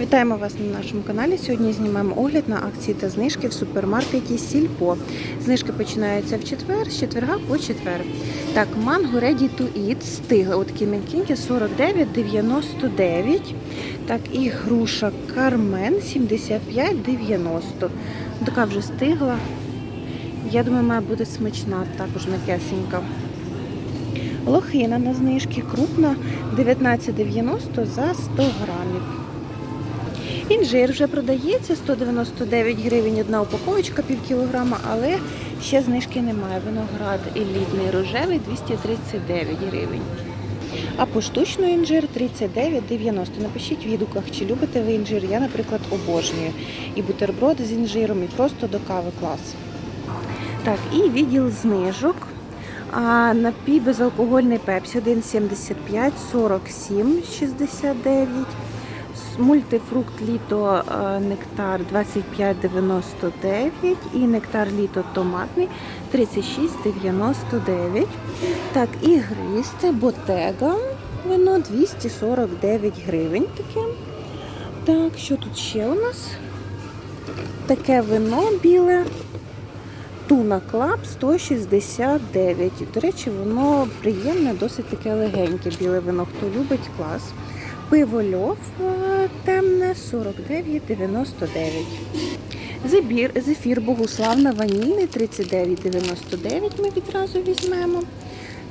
Вітаємо вас на нашому каналі. Сьогодні знімаємо огляд на акції та знижки в супермаркеті Сільпо. Знижки починаються в четвер, з четверга по четвер. Так, манго Ready to Eat стигла. Отакі м'якінькі 49,99. Так, і груша Кармен 75,90. Така вже стигла. Я думаю, має бути смачна, також м'якесенька. Лохина на знижки крупна 19,90 за 100 грамів. Інжир вже продається 199 гривень одна упаковочка, пів кілограма, але ще знижки немає. Виноград елітний рожевий 239 гривень. А поштучно інжир 39,90. Напишіть в відгуках, чи любите ви інжир. Я, наприклад, обожнюю. І бутерброд з інжиром, і просто до кави клас. Так, і відділ знижок. А напій безалкогольний пепсі 1,75, 47,69. Мультифрукт літо е, нектар 25,99 і нектар літо томатний 36,99. Так, і гристи ботега вино 249 гривень таке. Так, що тут ще у нас? Таке вино біле. Туна Клаб 169. До речі, воно приємне, досить таке легеньке біле вино. Хто любить клас. Пиво льов темне 49,99. Зефір, зефір Богуславна ванільний 39,99 ми відразу візьмемо.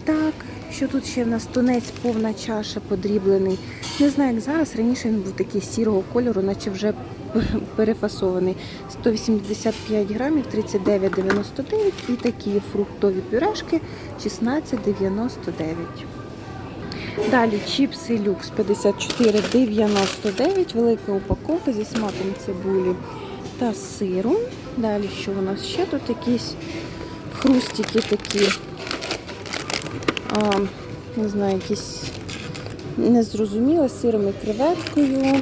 Так, що тут ще в нас тунець повна чаша подріблений. Не знаю, як зараз. Раніше він був такий сірого кольору, наче вже перефасований. 185 грамів 39,99 і такі фруктові пюрешки 16,99. Далі чіпси люкс 54,99, велика упаковка зі смаком цибулі та сиру. Далі що у нас ще тут якісь хрустики такі, а, не знаю, якісь незрозумілі, з сиром і креветкою.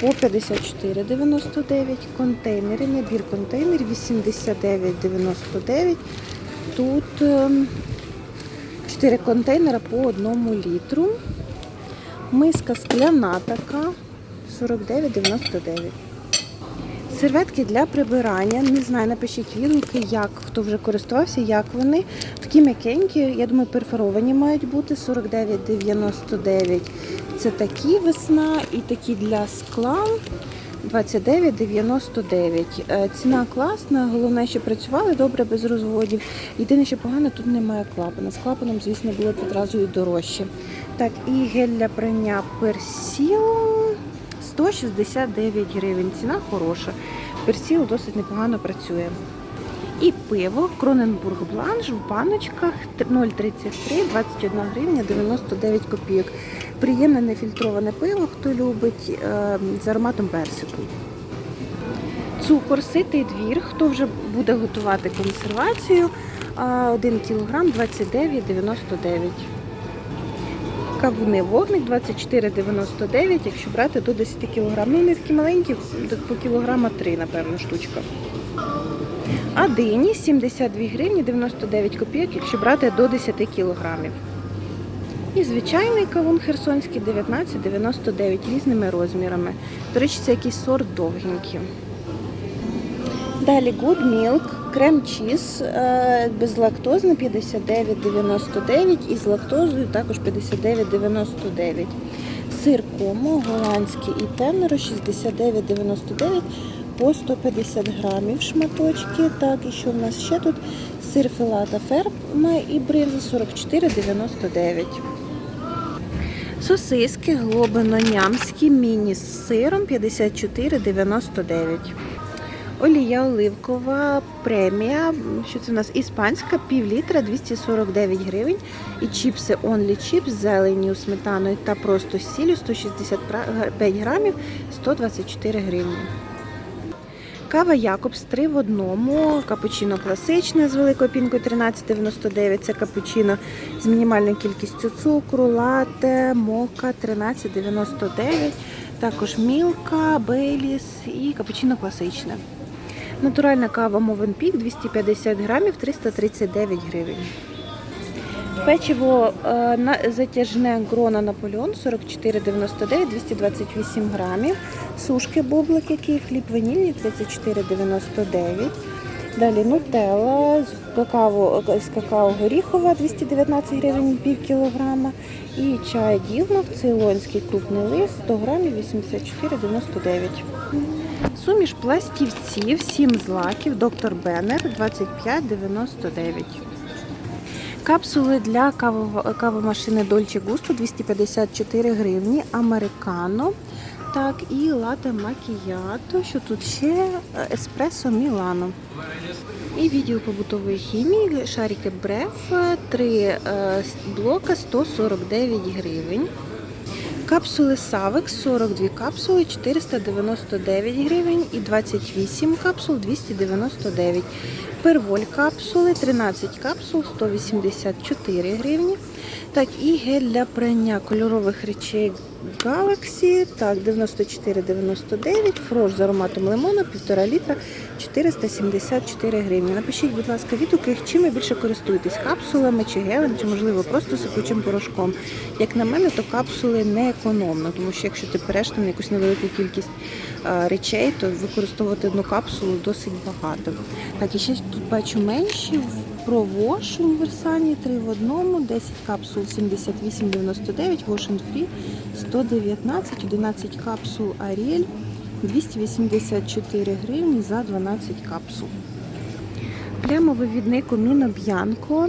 По 54,99 контейнери, набір контейнерів 89,99. Тут ем, 4 контейнера по 1 літру. Миска скляна така 49,99. Серветки для прибирання. Не знаю, напишіть відгуки, як хто вже користувався, як вони. Такі м'якенькі, я думаю, перфоровані мають бути 49,99. Це такі весна і такі для скла 29,99. Е, Ціна класна, головне, що працювали добре без розводів. Єдине, що погано, тут немає клапана. З клапаном, звісно, було б одразу і дорожче. Так, і гель для прання персіл 169 гривень. Ціна хороша. Персіл досить непогано працює. І пиво Кроненбург Бланш в баночках 0,33, 21 гривня 99 копійок. Приємне нефільтроване пиво, хто любить, е, з ароматом персику. Цукор ситий двір, хто вже буде готувати консервацію, 1 кг 29,99. Кавуни вогник 24,99, якщо брати до 10 кг. Ну, такі маленькі, по кілограма 3, напевно, штучка. А дині 72 гривні 99 копійок, якщо брати до 10 кілограмів. І звичайний кавун херсонський 19,99 різними розмірами. До речі, це якийсь сорт довгенький. Далі Good Milk, крем чіз е, безлактозний 59,99 і з лактозою також 59,99. Сир комо голландський і тенеро 69,99 по 150 грамів шматочки. Так, і що в нас ще тут? Сир филата ферма і бринза 44,99. Сосиски глобино-нямські міні з сиром 54,99. Олія оливкова премія. Що це у нас? Іспанська, пів літра 249 гривень. І чіпси Only Chips з зеленню, сметаною та просто сіллю 165 грамів 124 гривні. Кава Якобс 3 в одному. Капучино класичне з великою пінкою 13,99. Це капучино з мінімальною кількістю цукру, лате, мока 13,99. Також мілка, бейліс і капучино класичне. Натуральна кава Movenpick 250 грамів 339 гривень. Печиво е, затяжне грона Наполеон 44,99, 228 грамів. Сушки бублик, який хліб ванільний 34,99. Далі нутелла з какао, з какао горіхова 219 гривень пів кілограма. І чай дівмов цейлонський крупний лист 100 грамів 84,99. Суміш пластівців 7 злаків, доктор Беннер 25,99. Капсули для кавомашини Dolce Gusto 254 гривні, американо. Так, і лате макіято, що тут ще е, еспресо Мілано. І відділ побутової хімії, шарики Бреф, 3 блока 149 гривень. Капсули Савекс 42 капсули 499 гривень і 28 капсул 299. Перволь капсули 13 капсул 184 гривні. Так, і гель для прання кольорових речей Galaxy, так, 94,99, фрош з ароматом лимона, 1,5 літра, 474 гривні. Напишіть, будь ласка, відгуки, чим ви більше користуєтесь, капсулами чи гелем, чи можливо просто сипучим порошком. Як на мене, то капсули не економно, тому що якщо ти береш там якусь невелику кількість речей, то використовувати одну капсулу досить багато. Так, і ще тут бачу менші про універсальні 3 в одному, 10 капсул 78,99, Wash and Free 119, 11 капсул Ariel 284 гривні за 12 капсул. Плямовий відник Міно Б'янко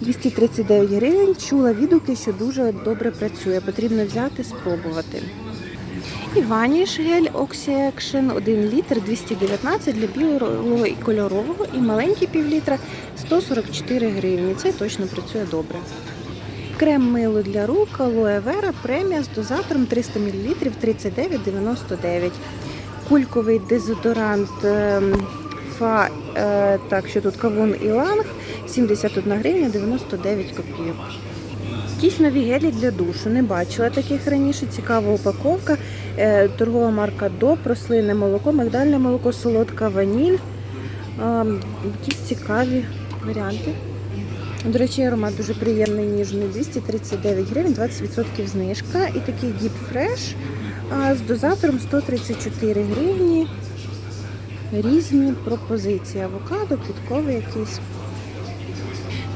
239 гривень. Чула відгуки, що дуже добре працює. Потрібно взяти, спробувати. І ваніш гель Oxy Action 1 літр 219 для білого і кольорового і маленький пів літра 144 гривні. Це точно працює добре. Крем мило для рук Vera премія з дозатором 300 мл 39,99. Кульковий дезодорант ем, Фа, е, так що тут кавун і ланг 71 гривня 99 копійок. Якісь нові гелі для душу. Не бачила таких раніше. Цікава упаковка. Е, Торгова марка ДО, рослинне молоко, мигдальне молоко, солодка ваніль. Ем, Якісь цікаві варіанти. До речі, аромат дуже приємний, ніжний. 239 гривень, 20% знижка. І такий Deep Fresh з дозатором 134 гривні. Різні пропозиції. Авокадо, квітковий якийсь.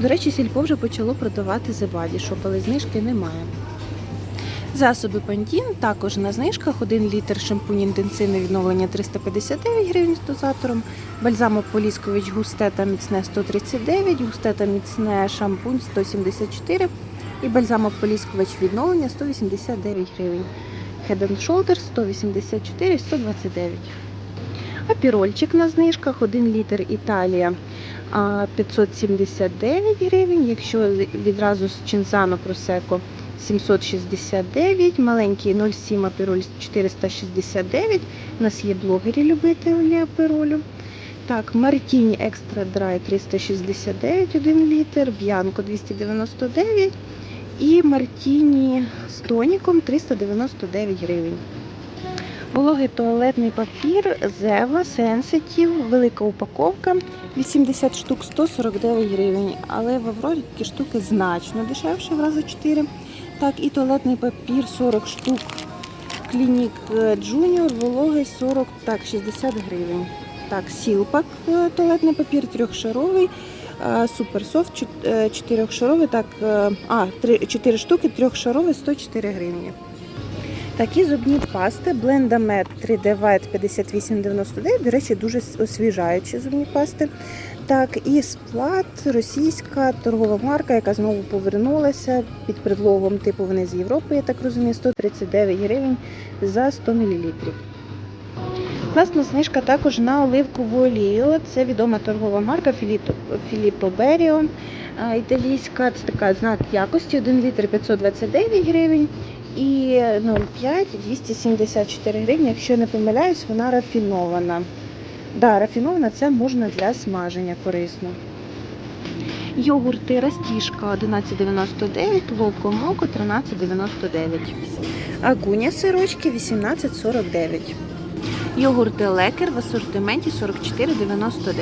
До речі, сільпо вже почало продавати Body але знижки немає. Засоби Pantene також на знижках. 1 літр шампунь інтенсивне відновлення 359 гривень з дозатором. Бальзамок Поліскович густе та міцне 139, густе та міцне шампунь 174 і бальзамок Поліскович відновлення 189 гривень. Head and Shoulders 184 129. Апірольчик на знижках 1 літр Італія 579 гривень. Якщо відразу з Чинзано Просеко 769, маленький 0,7 апіроль 469. У нас є блогері-любителі апіролю. Так, Мартіні Екстра Драй 369, 1 літр, Б'янко 299 і Мартіні з тоніком 399 гривень. Вологий туалетний папір Зева Sensitive, велика упаковка 80 штук 149 гривень. Але в Аврорі такі штуки значно дешевше в рази 4. Так, і туалетний папір 40 штук. Клінік Junior, вологий 40, так, 60 гривень. Так, Сілпак е, туалетний папір трьохшаровий. е, Суперсофт 4 так, е, а, 4 штуки, трьохшаровий 104 гривні. Такі зубні пасти Blendamед 3D White 5899, до речі, дуже освіжаючі зубні пасти. Так, і сплат, російська торгова марка, яка знову повернулася під предлогом, типу вони з Європи, я так розумію, 139 гривень за 100 мл. Класна знижка також на оливкову олію. Це відома торгова марка Філіппо Беріо. Італійська, це така знак якості, 1 літр 529 гривень і 0,5 274 гривні. Якщо не помиляюсь, вона рафінована. Да, рафінована це можна для смаження корисно. Йогурти Растішка 11,99, Локо Моко 13,99. Агуня сирочки 18,49. Йогурти Лекер в асортименті 44,99.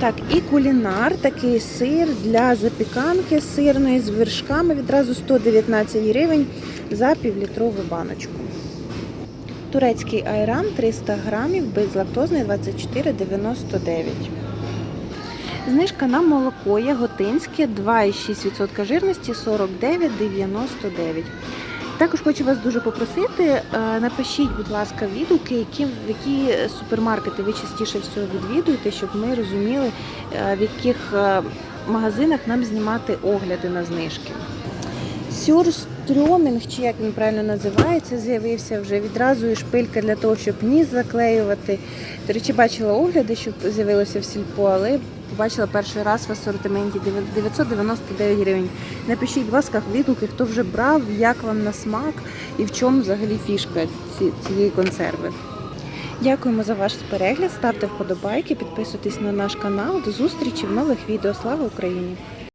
Так, і кулінар, такий сир для запіканки сирної з вершками відразу 119 гривень за півлітрову баночку. Турецький айран 300 грамів, безлактозний 24,99. Знижка на молоко яготинське 2,6% жирності 49,99. Також хочу вас дуже попросити, е, напишіть, будь ласка, відгуки, які, які супермаркети ви частіше всього відвідуєте, щоб ми розуміли, е, в яких е, магазинах нам знімати огляди на знижки. Сюрстрьомінг, чи як він правильно називається, з'явився вже відразу і шпилька для того, щоб ніс заклеювати. До речі, бачила огляди, що з'явилося в сільпо, але побачила перший раз в асортименті 999 гривень. Напишіть, будь ласка, відгуки, хто вже брав, як вам на смак і в чому взагалі фішка цієї консерви. Дякуємо за ваш перегляд. Ставте вподобайки, підписуйтесь на наш канал. До зустрічі в нових відео. Слава Україні!